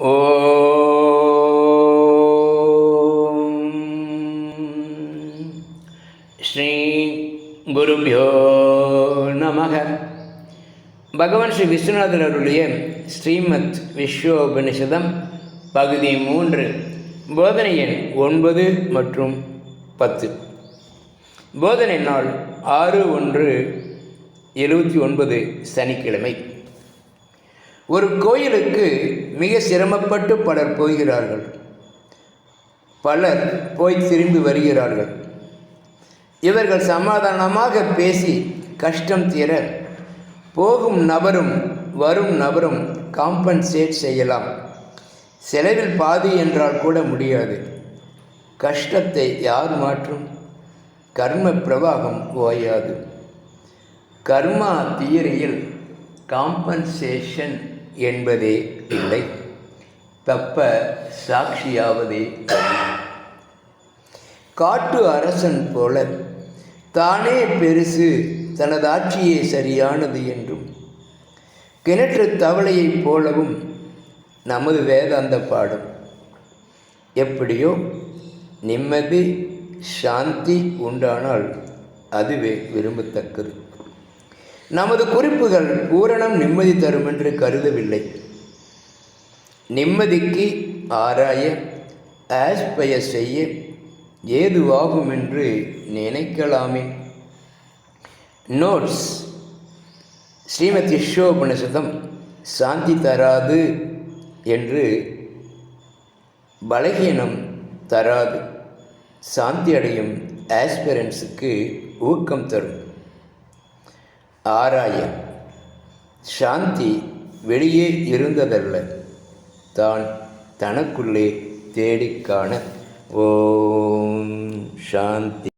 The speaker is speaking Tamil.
ஓம் ஸ்ரீ குருபியோ நமக பகவான் ஸ்ரீ விஸ்வநாதர் அருளிய ஸ்ரீமத் விஸ்வோபனிஷதம் பகுதி மூன்று போதனை எண் ஒன்பது மற்றும் பத்து. போதனை நாள் ஆறு ஒன்று எழுபத்தி ஒன்பது சனிக்கிழமை. ஒரு கோயிலுக்கு மிக சிரமப்பட்டு பலர் போகிறார்கள். பலர் போய் திரும்பி வருகிறார்கள். இவர்கள் சமாதானமாக பேசி கஷ்டம் தீர போகும் நபரும் வரும் நபரும் காம்பன்சேட் செய்யலாம். செலவில் பாதி என்றால் கூட முடியாது. கஷ்டத்தை யார் மாற்றும்? கர்ம பிரவாகம் ஓயாது. கர்மா தியரியில் காம்பன்சேஷன் என்பதே இல்லை. தப்ப சாட்சியாவதே காட்டு அரசன் போல தானே பெருசு தனது ஆட்சியே சரியானது என்றும் கிணற்று தவளையைப் போலவும் நமது வேதாந்த பாடம். எப்படியோ நிம்மதி சாந்தி உண்டானால் அதுவே விரும்பத்தக்கது. நமது குறிப்புகள் பூரணம் நிம்மதி தரும் என்று கருதவில்லை. நிம்மதிக்கு ஆராய ஆஸ்பய செய்ய ஏதுவாகும் என்று நினைக்கலாமே. நோட்ஸ் ஸ்ரீமத் யஷோபனிஷதம் சாந்தி தராது என்று பலகீனம் தராது. சாந்தி அடையும் ஆஸ்பிரன்ஸுக்கு ஊக்கம் தரும். ஆராய சாந்தி வெளியே இருந்ததல்ல. தான் தனக்குள்ளே தேடிக்காண ஓம் சாந்தி.